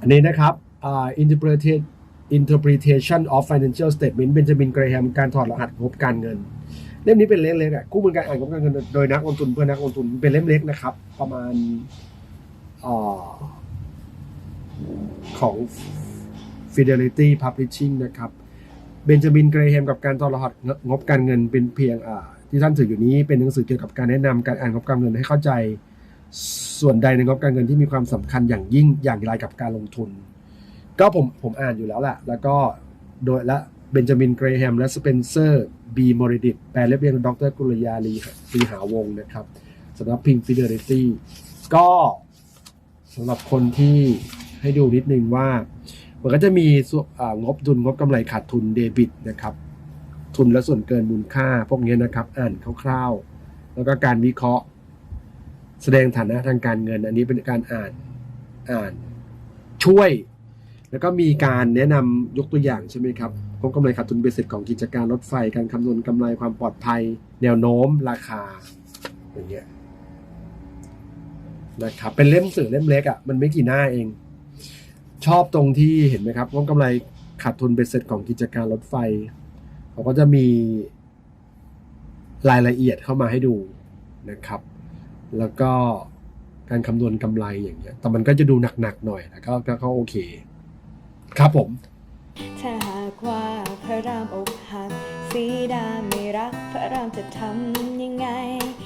อันนี้นะครับอ่า interpretation interpretation of financial statement เบนจามินเกรแฮมการถอดรหัสงบการเงิน เล่มนี้เป็นเล่มเล็กๆอะคู่มือการอ่านงบการเงินโดยนักลงทุนเพื่อนักลงทุนเป็นเล่มเล็กนะครับ ประมาณอของ Fidelity Publishing นะครับเบนจามินเกรแฮมกับการถอดรหัสงบการเงินเป็นเพียงอ่าที่ท่านถืออยู่นี้เป็นหนังสือเกี่ยวกับการแนะนำการอ่านงบการเงินให้เข้าใจ ส่วนใดในงบการเงินที่มีความสำคัญอย่างยิ่งอย่างไรกับการลงทุน ก็ผมผมอ่านอยู่แล้วแหละแล้วก็โดยและเบนจามินเกรแฮมและสเปนเซอร์บีมอริดิตแปลเรียบเรียงดรกุลยาลีลีหาวงนะครับสำหรับพิงฟิเดลิตี้ก็สำหรับคนที่ให้ดูนิดนึงว่า มันก็จะมีงบดุลงบกำไรขาดทุนเดบิตนะครับ ทุนและส่วนเกินมูลค่า พวกนี้นะครับ อ่านคร่าวๆ แล้วก็การวิเคราะห์ ดงฐานะทางการเงิน อันนี้เป็นการอ่านอ่านช่วย แล้วก็มีการแนะนำยกตัวอย่างใช่ไหมครับงบกำไรขาดทุนเบสเสร็จของกิจการรถไฟ การคำนวณกำไรความปลอดภัย แนวโน้มราคาอย่างเงี้ยนะครับเป็นเล่มสื่อเล่มเล็กอะ่ะมันไม่กี่หน้าเอง ชอบตรงที่เห็นไหมครับงบกำไรขาดทุนเบสเสร็จของกิจการรถไฟ เขาก็จะมีรายละเอียดเข้ามาให้ดูนะครับ แล้วก็การคำนวณกำไรอย่างเงี้ย แต่มันก็จะดูหนักๆหน่อยแล้วก็ก็ก็โอเค ครับผม ถ้าหากว่าพระรามอกหักสีดาไม่รัก พระรามจะทำยังไง